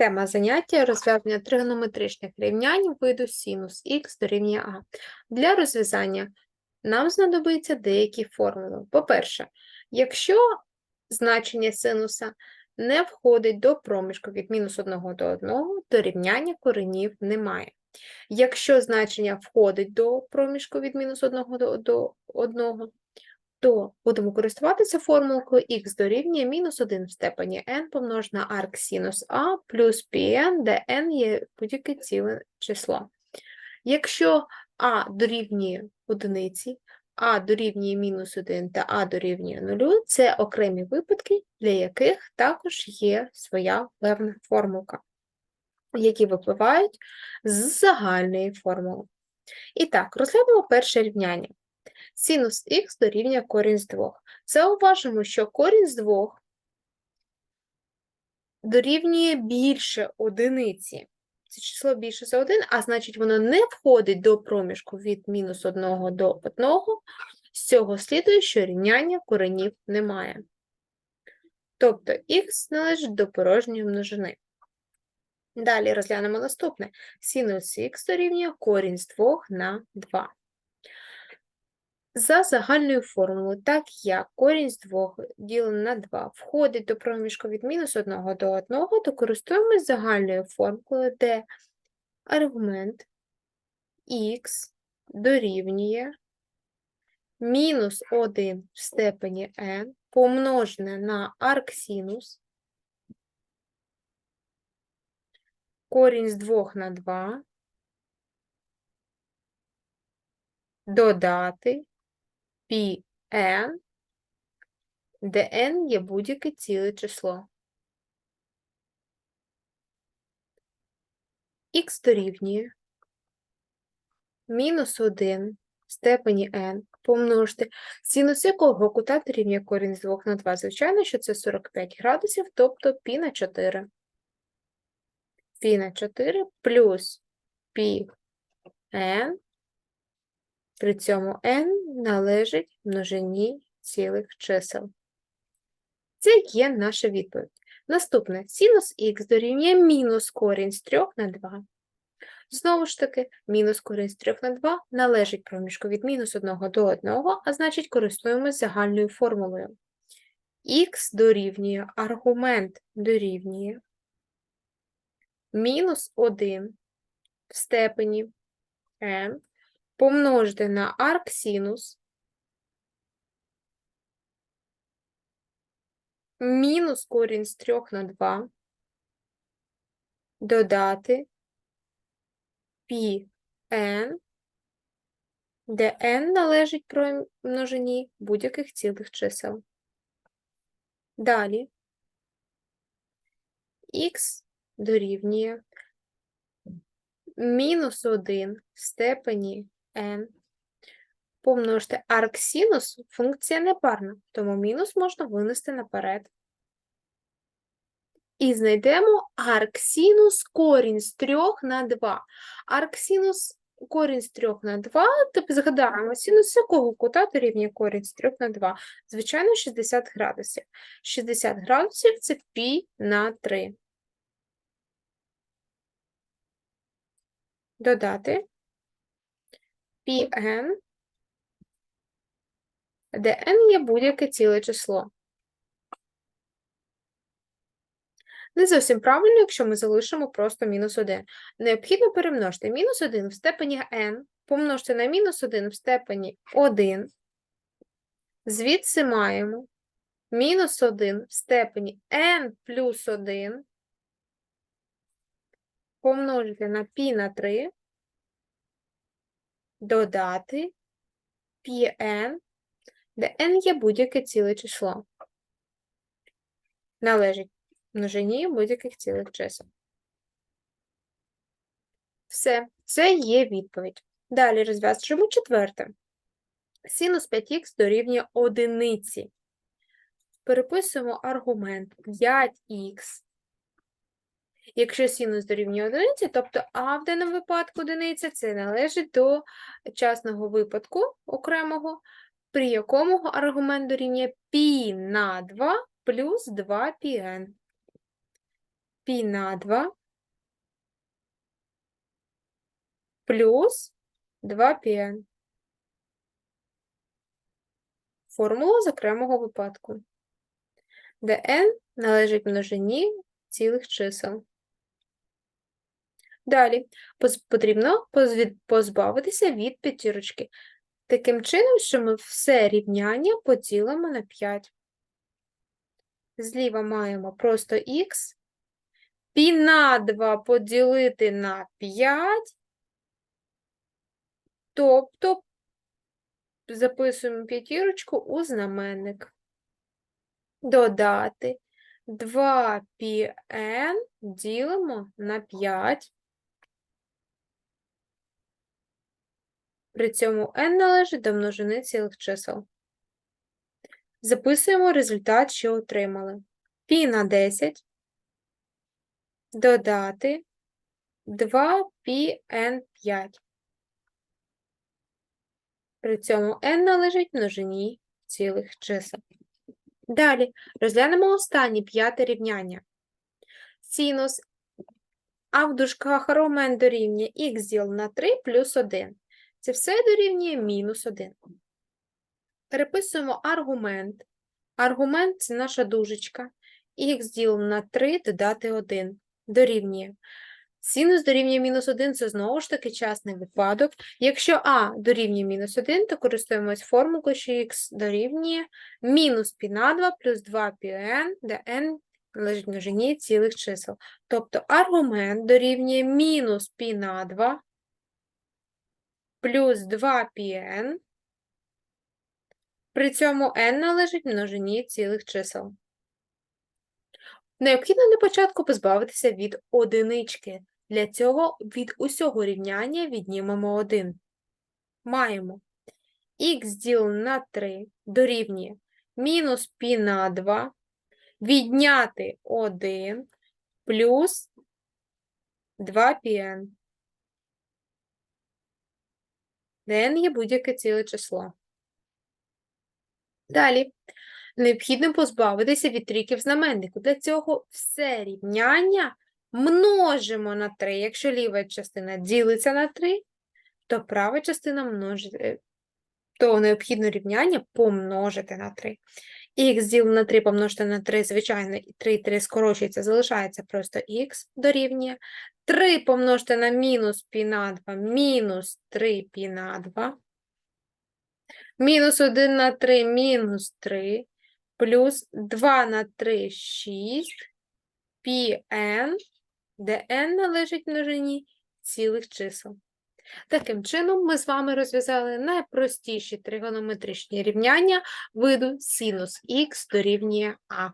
Тема заняття розв'язання тригонометричних рівнянь виду синус х дорівнює а. Для розв'язання нам знадобиться деякі формули. По-перше, якщо значення синуса не входить до проміжку від мінус 1 до 1, то рівняння коренів немає. Якщо значення входить до проміжку від мінус 1 до, до 1, то будемо користуватися формулкою х дорівнює мінус 1 в степені n помножити на арк синус а плюс πn, де n є будь-яке ціле число. Якщо а дорівнює одиниці, а дорівнює мінус 1 та а дорівнює 0, це окремі випадки, для яких також є своя певна формулка, які випливають з загальної формули. І так, розглянемо перше рівняння. Синус х дорівнює корінь з 2. Зауважимо, що корінь з 2 дорівнює більше одиниці. Це число більше за 1, а значить, воно не входить до проміжку від мінус 1 до 1. З цього слідує, що рівняння коренів немає. Тобто х належить до порожньої множини. Далі розглянемо наступне. Синус х дорівнює корінь з 2 на 2. За загальною формулою, так як корінь з 2 ділене на 2 входить до проміжку від мінус 1 до 1, то користуємось загальною формулою, де аргумент х дорівнює мінус 1 в степені n помножене на арксинус корінь з 2 на 2 додати πn, де n є будь-яке ціле число. х дорівнює мінус 1 в степені n помножити синус якого кута дорівнює корінь з 2 на 2. Звичайно, що це 45 градусів, тобто π на 4. π на 4 плюс πn при цьому n належить множині цілих чисел. Це є наша відповідь. Наступне синус х дорівнює мінус корінь з 3 на 2. Знову ж таки, мінус корінь з 3 на 2 належить проміжку від мінус 1 до 1, а значить користуємося загальною формулою. х дорівнює аргумент дорівнює мінус 1 в степені n помножити на арксинус мінус корінь з 3 на 2 додати πn, де n належить множині будь-яких цілих чисел. Далі х дорівнює мінус 1 в степені n помножити арксинус функція непарна, тому мінус можна винести наперед. І знайдемо арксинус корінь з 3 на 2. Арксинус корінь з 3 на 2, тобто згадаємо, синус якого кута дорівнює корінь з 3 на 2. Звичайно, 60 градусів. 60 градусів це π на 3. Додати Pn, де n є будь-яке ціле число. Не зовсім правильно, якщо ми залишимо просто мінус 1. Необхідно перемножити мінус 1 в степені n, помножити на мінус 1 в степені 1. Звідси маємо мінус 1 в степені n плюс 1 помножити на π на 3 додати Pn, де n є будь-яке ціле число. Належить множині будь-яких цілих чисел. Все, це є відповідь. Далі розв'язуємо четверте. Синус 5х дорівнює одиниці. Переписуємо аргумент 5х Якщо синус дорівнює одиниці, тобто А в даному випадку одиниця, це належить до частного випадку окремого, при якому аргумент дорівнює π на 2 плюс 2πn. π пі на 2 плюс 2πn. Формула з окремого випадку, де n належить множині цілих чисел. Далі потрібно позбавитися від п'ятірочки. Таким чином, що ми все рівняння поділимо на 5. Зліва маємо просто х. Пі на 2 поділити на 5. Тобто записуємо п'ятірочку у знаменник. Додати 2πn ділимо на 5. При цьому n належить до множини цілих чисел. Записуємо результат, що отримали. Пі на 10 додати 2πn5. При цьому n належить множині цілих чисел. Далі розглянемо останнє п'яте рівняння. Синус а в дужках ромен дорівнює х діл на 3 плюс 1. Це все дорівнює мінус 1. Переписуємо аргумент. Аргумент – це наша дужечка. х діл на 3 додати 1 дорівнює. Синус дорівнює мінус 1 – це знову ж таки частний випадок. Якщо а дорівнює мінус 1, то користуємось формулою, що х дорівнює мінус пі на 2 плюс 2 πn, де n належить множині цілих чисел. Тобто аргумент дорівнює мінус пі на 2 плюс 2 πn, при цьому n належить множині цілих чисел. Необхідно на початку позбавитися від одинички. Для цього від усього рівняння віднімемо 1. Маємо х діл на 3 дорівнює мінус пі на 2, відняти 1 плюс 2 πn. Де n є будь-яке ціле число. Далі. Необхідно позбавитися від трійки в знаменнику. Для цього все рівняння множимо на 3. Якщо ліва частина ділиться на 3, то права частина множить, то необхідно рівняння помножити на 3. Х ділено на 3 помножити на 3, звичайно, і 3 3 скорочується, залишається просто х дорівнює. 3 помножити на мінус пі на 2, мінус 3 пі на 2. Мінус 1 на 3, мінус 3, плюс 2 на 3, 6, πn, де n належить множині цілих чисел. Таким чином, ми з вами розв'язали найпростіші тригонометричні рівняння виду синус х дорівнює а.